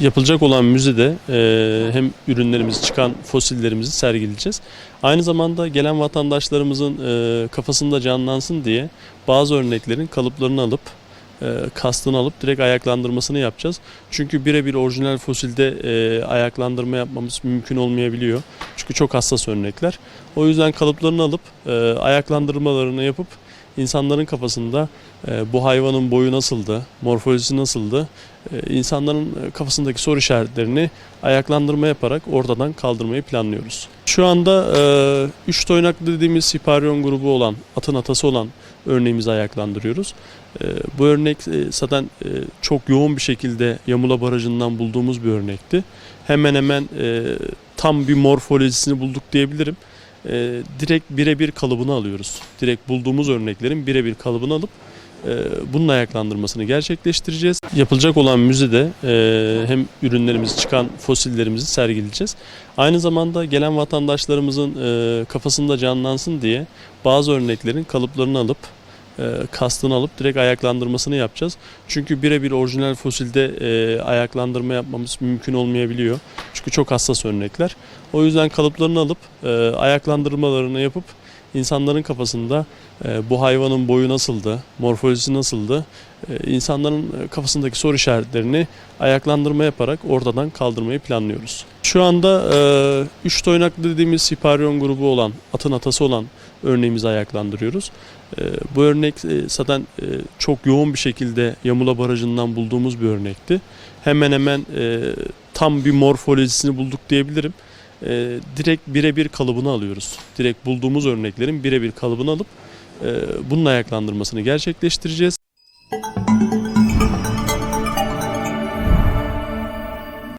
Yapılacak olan müzede e, hem ürünlerimizi çıkan fosillerimizi sergileyeceğiz. Aynı zamanda gelen vatandaşlarımızın e, kafasında canlansın diye bazı örneklerin kalıplarını alıp e, kastını alıp direkt ayaklandırmasını yapacağız. Çünkü birebir orijinal fosilde e, ayaklandırma yapmamız mümkün olmayabiliyor. Çünkü çok hassas örnekler. O yüzden kalıplarını alıp e, ayaklandırmalarını yapıp insanların kafasında e, bu hayvanın boyu nasıldı, morfolojisi nasıldı, e, insanların kafasındaki soru işaretlerini ayaklandırma yaparak ortadan kaldırmayı planlıyoruz. Şu anda 3 toynaklı dediğimiz hiparyon grubu olan, atın atası olan örneğimizi ayaklandırıyoruz. E, Bu örnek e, zaten e, çok yoğun bir şekilde Yamula Barajı'ndan bulduğumuz bir örnekti. Hemen hemen e, tam bir morfolojisini bulduk diyebilirim. E, Direkt birebir kalıbını alıyoruz. Direkt bulduğumuz örneklerin birebir kalıbını alıp e, bunun ayaklandırmasını gerçekleştireceğiz. Yapılacak olan müzede e, hem ürünlerimizi çıkan fosillerimizi sergileyeceğiz. Aynı zamanda gelen vatandaşlarımızın e, kafasında canlansın diye bazı örneklerin kalıplarını alıp kastını alıp direkt ayaklandırmasını yapacağız. Çünkü birebir orijinal fosilde e, ayaklandırma yapmamız mümkün olmayabiliyor. Çünkü çok hassas örnekler. O yüzden kalıplarını alıp e, ayaklandırmalarını yapıp insanların kafasında e, bu hayvanın boyu nasıldı, morfolojisi nasıldı, e, insanların kafasındaki soru işaretlerini ayaklandırma yaparak ortadan kaldırmayı planlıyoruz. Şu anda 3 toynaklı dediğimiz hiparyon grubu olan, atın atası olan örneğimizi ayaklandırıyoruz. E, Bu örnek e, zaten e, çok yoğun bir şekilde Yamula Barajı'ndan bulduğumuz bir örnekti. Hemen hemen e, tam bir morfolojisini bulduk diyebilirim. E, Direkt birebir kalıbını alıyoruz. Direkt bulduğumuz örneklerin birebir kalıbını alıp e, bunun ayaklandırmasını gerçekleştireceğiz.